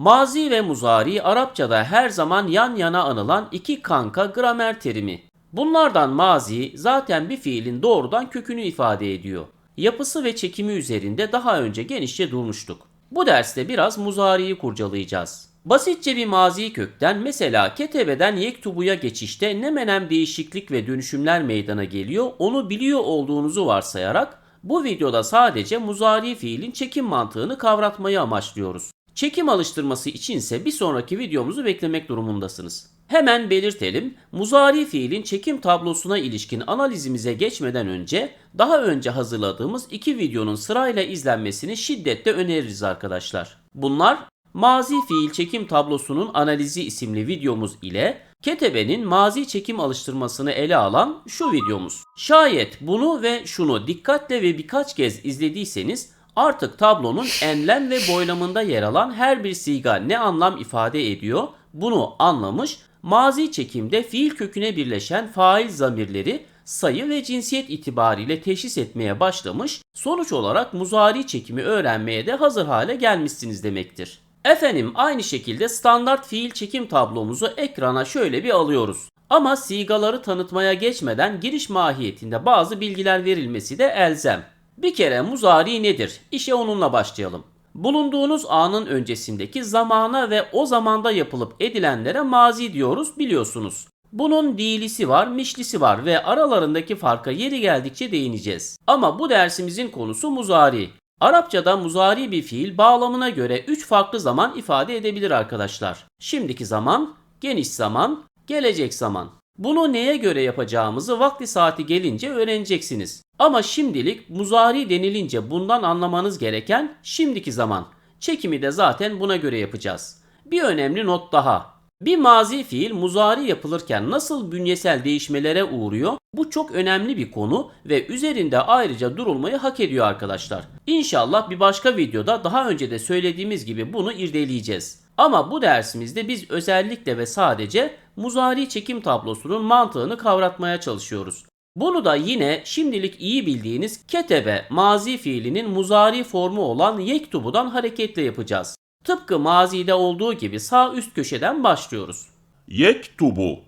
Mazi ve muzari Arapçada her zaman yan yana anılan iki kanka gramer terimi. Bunlardan mazi zaten bir fiilin doğrudan kökünü ifade ediyor. Yapısı ve çekimi üzerinde daha önce genişçe durmuştuk. Bu derste biraz muzariyi kurcalayacağız. Basitçe bir mazi kökten mesela ketebeden yektubuya geçişte ne menem değişiklik ve dönüşümler meydana geliyor onu biliyor olduğunuzu varsayarak bu videoda sadece muzari fiilin çekim mantığını kavratmayı amaçlıyoruz. Çekim alıştırması içinse bir sonraki videomuzu beklemek durumundasınız. Hemen belirtelim, muzari fiilin çekim tablosuna ilişkin analizimize geçmeden önce daha önce hazırladığımız iki videonun sırayla izlenmesini şiddetle öneririz arkadaşlar. Bunlar Mazi fiil çekim tablosunun analizi isimli videomuz ile Ketebe'nin mazi çekim alıştırmasını ele alan şu videomuz. Şayet bunu ve şunu dikkatle ve birkaç kez izlediyseniz artık tablonun enlem ve boylamında yer alan her bir siga ne anlam ifade ediyor bunu anlamış, mazi çekimde fiil köküne birleşen fail zamirleri sayı ve cinsiyet itibariyle teşhis etmeye başlamış, sonuç olarak muzari çekimi öğrenmeye de hazır hale gelmişsiniz demektir. Efendim aynı şekilde standart fiil çekim tablomuzu ekrana şöyle bir alıyoruz. Ama sigaları tanıtmaya geçmeden giriş mahiyetinde bazı bilgiler verilmesi de elzem. Bir kere muzari nedir? İşe onunla başlayalım. Bulunduğunuz anın öncesindeki zamana ve o zamanda yapılıp edilenlere mazi diyoruz biliyorsunuz. Bunun değilisi var, mişlisi var ve aralarındaki farka yeri geldikçe değineceğiz. Ama bu dersimizin konusu muzari. Arapçada muzari bir fiil bağlamına göre 3 farklı zaman ifade edebilir arkadaşlar. Şimdiki zaman, geniş zaman, gelecek zaman. Bunu neye göre yapacağımızı vakti saati gelince öğreneceksiniz. Ama şimdilik muzari denilince bundan anlamanız gereken şimdiki zaman. Çekimi de zaten buna göre yapacağız. Bir önemli not daha. Bir mazi fiil muzari yapılırken nasıl bünyesel değişmelere uğruyor? Bu çok önemli bir konu ve üzerinde ayrıca durulmayı hak ediyor arkadaşlar. İnşallah bir başka videoda daha önce de söylediğimiz gibi bunu irdeleyeceğiz. Ama bu dersimizde biz özellikle ve sadece muzari çekim tablosunun mantığını kavratmaya çalışıyoruz. Bunu da yine şimdilik iyi bildiğiniz ketebe mazi fiilinin muzari formu olan yektubudan hareketle yapacağız. Tıpkı mazide olduğu gibi sağ üst köşeden başlıyoruz. Yektubu.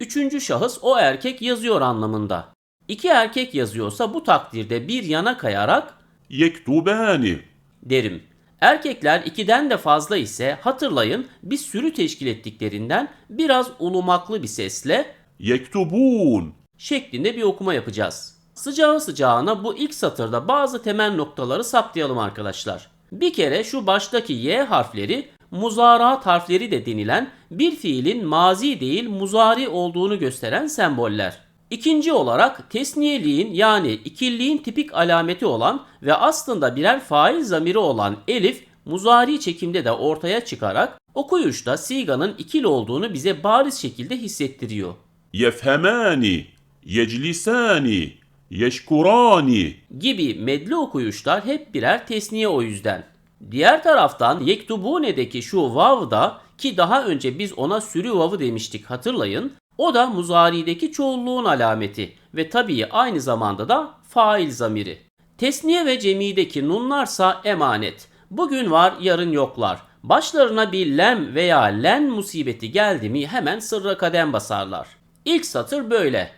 Üçüncü şahıs o erkek yazıyor anlamında. İki erkek yazıyorsa bu takdirde bir yana kayarak yektubeni derim. Erkekler 2'den de fazla ise hatırlayın bir sürü teşkil ettiklerinden biraz ulumaklı bir sesle yektubun şeklinde bir okuma yapacağız. Sıcağı sıcağına bu ilk satırda bazı temel noktaları saptayalım arkadaşlar. Bir kere şu baştaki y harfleri muzaraat harfleri de denilen bir fiilin mazi değil muzari olduğunu gösteren semboller. İkinci olarak tesniyeliğin yani ikilliğin tipik alameti olan ve aslında birer fail zamiri olan elif muzari çekimde de ortaya çıkarak okuyuşta siganın ikil olduğunu bize bariz şekilde hissettiriyor. Yefhemani, yeclisani, yeşkurani gibi medli okuyuşlar hep birer tesniye o yüzden. Diğer taraftan Yektubune'deki şu vav da ki daha önce biz ona sürü vavı demiştik hatırlayın o da muzarideki çoğulluğun alameti ve tabii aynı zamanda da fail zamiri. Tesniye ve cemideki nunlarsa emanet. Bugün var yarın yoklar. Başlarına bir lem veya len musibeti geldi mi hemen sırra kadem basarlar. İlk satır böyle.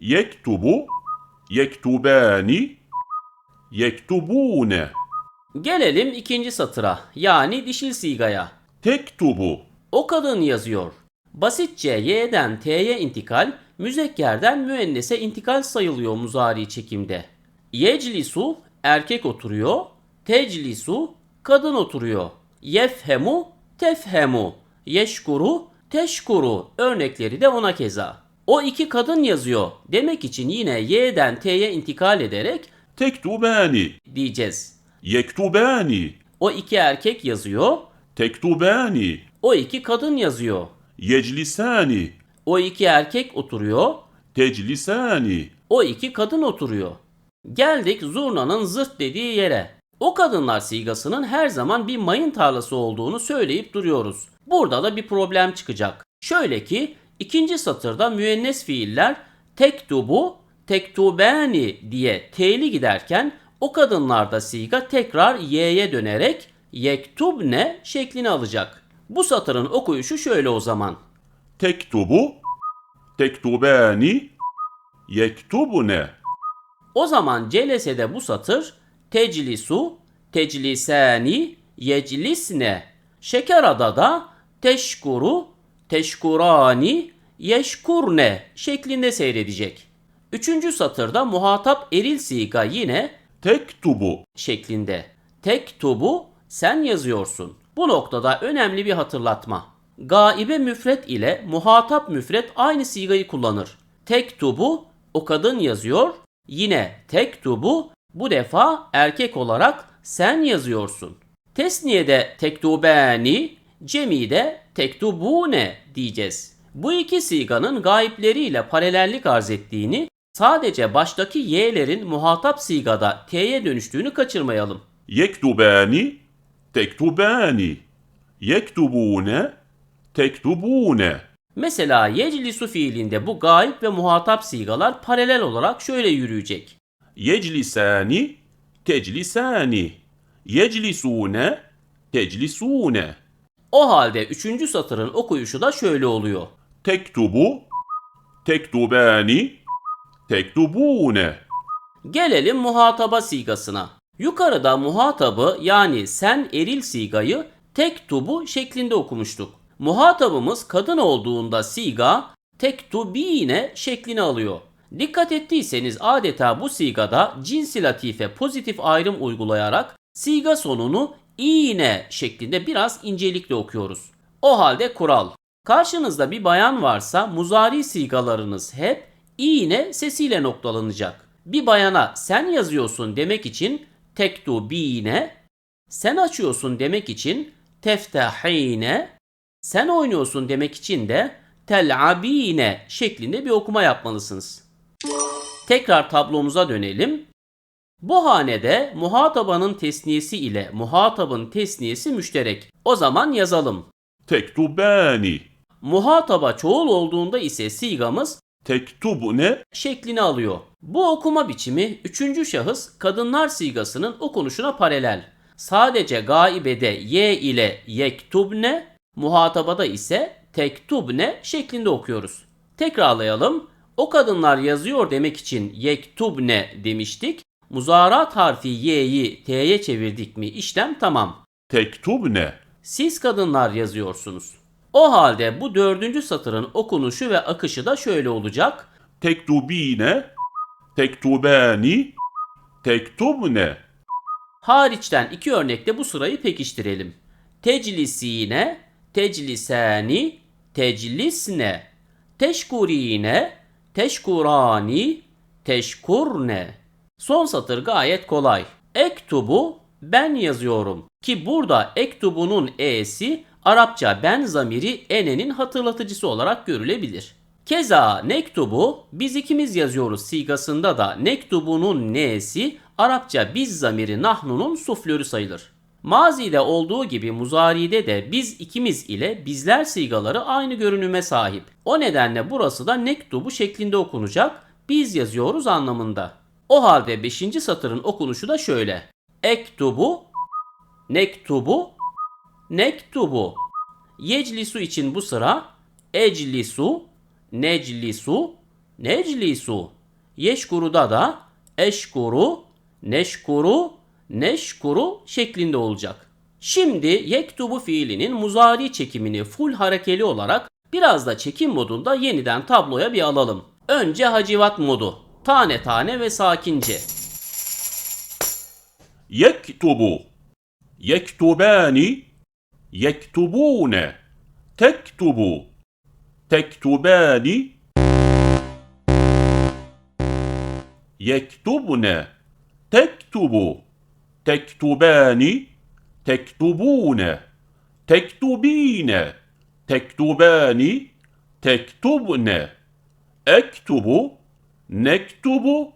Yektubu, yektubani, yektubune. Gelelim ikinci satıra yani dişil sigaya. Tektubu. O kadın yazıyor. Basitçe y'den t'ye intikal, müzekkerden müennese intikal sayılıyor muzari çekimde. Yeclisu erkek oturuyor, teclisu kadın oturuyor. Yefhemu tefhemu, yeşkuru teşkuru örnekleri de ona keza. O iki kadın yazıyor demek için yine y'den t'ye intikal ederek tektubani diyeceğiz. Yektubani. O iki erkek yazıyor. Tektubani. O iki kadın yazıyor. Yeclisani. O iki erkek oturuyor. Teclisani. O iki kadın oturuyor. Geldik zurnanın zırt dediği yere. O kadınlar sigasının her zaman bir mayın tarlası olduğunu söyleyip duruyoruz. Burada da bir problem çıkacak. Şöyle ki ikinci satırda müennes fiiller tektubu, tektubeni diye t'li giderken o kadınlarda siga tekrar y'ye dönerek yektubne şeklini alacak. Bu satırın okuyuşu şöyle o zaman. Tektubu, tektubani, yektubune. O zaman celesede bu satır teclisu, teclisani, yeclisne. Şekerada'da teşkuru, teşkurani, yeşkurne şeklinde seyredecek. Üçüncü satırda muhatap eril siga yine tektubu şeklinde. Tektubu sen yazıyorsun. Bu noktada önemli bir hatırlatma. Gaibe müfret ile muhatap müfret aynı sigayı kullanır. Tek tubu o kadın yazıyor. Yine tek tubu bu defa erkek olarak sen yazıyorsun. Tesniye'de tektubeni, cemi'de tektubune diyeceğiz. Bu iki siganın gaypleriyle paralellik arz ettiğini, sadece baştaki y'lerin muhatap sigada t'ye dönüştüğünü kaçırmayalım. Yektubeni tektubani, yektubune, tektubune. Mesela yeclisu fiilinde bu gayb ve muhatap sigalar paralel olarak şöyle yürüyecek. Yeclisani, teclisani, yeclisune, teclisune. O halde üçüncü satırın okuyuşu da şöyle oluyor. Tektubu, tektubani, tektubune. Gelelim muhataba sigasına. Yukarıda muhatabı yani sen eril sigayı tektubu şeklinde okumuştuk. Muhatabımız kadın olduğunda siga tektubine şeklini alıyor. Dikkat ettiyseniz adeta bu sigada cinsi latife pozitif ayrım uygulayarak siga sonunu iğne şeklinde biraz incelikle okuyoruz. O halde kural. Karşınızda bir bayan varsa muzari sigalarınız hep iğne sesiyle noktalanacak. Bir bayana sen yazıyorsun demek için tektubine sen açıyorsun demek için teftahine sen oynuyorsun demek için de telabine şeklinde bir okuma yapmalısınız. Tekrar tablomuza dönelim. Bu hanede muhatabanın tesniyesi ile muhatabın tesniyesi müşterek. O zaman yazalım. Tektubani. Muhataba çoğul olduğunda ise sigamız tektubune şeklini alıyor. Bu okuma biçimi üçüncü şahıs kadınlar sigasının okunuşuna paralel. Sadece gaibede y ile yektubne, muhatabada ise tektubne şeklinde okuyoruz. Tekrarlayalım. O kadınlar yazıyor demek için yektubne demiştik. Muzarat harfi y'yi t'ye çevirdik mi işlem tamam. Tektubne. Siz kadınlar yazıyorsunuz. O halde bu dördüncü satırın okunuşu ve akışı da şöyle olacak. Tektubine, tektubeni, tektubne. Hariçten iki örnekte bu sırayı pekiştirelim. Teclisine, tecliseni, teclisne, teşkurine, teşkurani, teşkurne. Son satır gayet kolay. Ektubu ben yazıyorum ki burada ektubunun e'si Arapça ben zamiri enenin hatırlatıcısı olarak görülebilir. Keza nektubu biz ikimiz yazıyoruz sigasında da nektubunun ne'si Arapça biz zamiri nahnunun suflörü sayılır. Mazide olduğu gibi muzaride de biz ikimiz ile bizler sigaları aynı görünüme sahip. O nedenle burası da nektubu şeklinde okunacak, biz yazıyoruz anlamında. O halde 5. satırın okunuşu da şöyle. Ektubu, nektubu, Nektubu. Yeclisu için bu sıra eclisu, neclisu, neclisu. Yeşkuru'da da eşkuru, neşkuru, neşkuru şeklinde olacak. Şimdi yektubu fiilinin muzari çekimini full harekeli olarak biraz da çekim modunda yeniden tabloya bir alalım. Önce hacivat modu. Tane tane ve sakince. Yektubu. Yektubani yektubune, tektubu, tektubani, yektubne, tektubu, tektubani, tektubune, tektubine, tektubani, tektubne, ektubu, nektubu,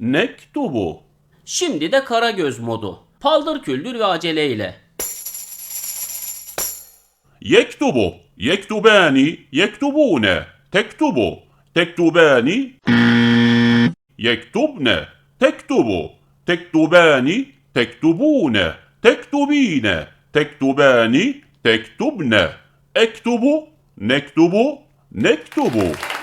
nektubu. Şimdi de Karagöz modu. Paldır küldür ve aceleyle. Yektubu, yektubani, yektubune, tektubu, tektubani, yektubne, tektubu, tektubani, tektubune, tektubine, tektubani, tektubne, ektubu, nektubu, nektubu.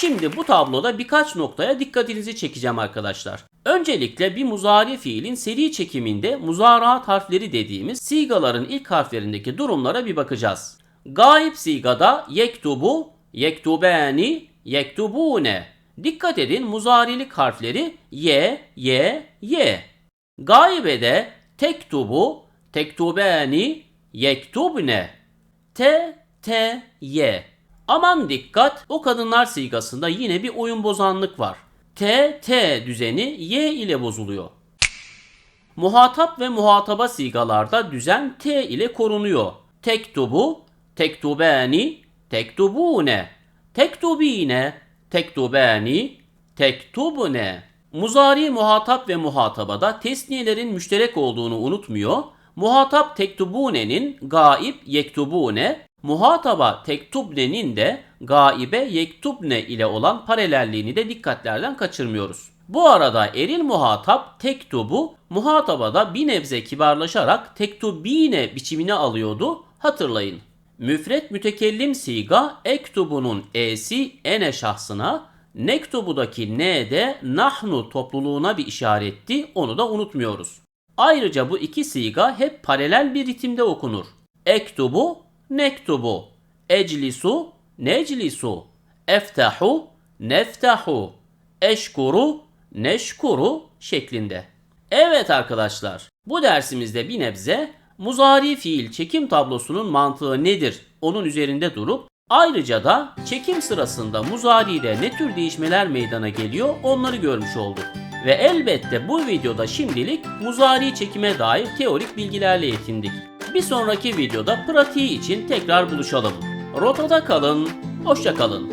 Şimdi bu tabloda birkaç noktaya dikkatinizi çekeceğim arkadaşlar. Öncelikle bir muzari fiilin seri çekiminde muzaraat harfleri dediğimiz sigaların ilk harflerindeki durumlara bir bakacağız. Gaip sigada yektubu, yektubani, yektubune. Dikkat edin muzarilik harfleri y, y, y. Gaibede tektubu, tektubani, yektubne. T, T, Y. Aman dikkat o kadınlar sigasında yine bir oyun bozanlık var. T, T düzeni Y ile bozuluyor. Muhatap ve muhataba sigalarda düzen T ile korunuyor. Tektubu, tektubani, tektubune, tektubine, tektubani, tektubune. Muzari muhatap ve muhatabada tesniyelerin müşterek olduğunu unutmuyor. Muhatap tektubune'nin gaib yektubune, muhataba tektubne'nin de gaibe yektubne ile olan paralelliğini de dikkatlerden kaçırmıyoruz. Bu arada eril muhatap tektubu muhatabada bir nebze kibarlaşarak tektubine biçimine alıyordu hatırlayın. Müfret mütekellim siga ektubunun e'si ene şahsına, nektubudaki ne de nahnu topluluğuna bir işaretti onu da unutmuyoruz. Ayrıca bu iki siga hep paralel bir ritimde okunur. Ektubu, nektubu, eclisu, neclisu, eftahu, neftahu, eşkuru, neşkuru şeklinde. Evet arkadaşlar, bu dersimizde bir nebze muzari fiil çekim tablosunun mantığı nedir onun üzerinde durup ayrıca da çekim sırasında muzari'de ne tür değişmeler meydana geliyor onları görmüş olduk. Ve elbette bu videoda şimdilik muzari çekime dair teorik bilgilerle yetindik. Bir sonraki videoda pratiği için tekrar buluşalım. Rotada kalın, hoşça kalın.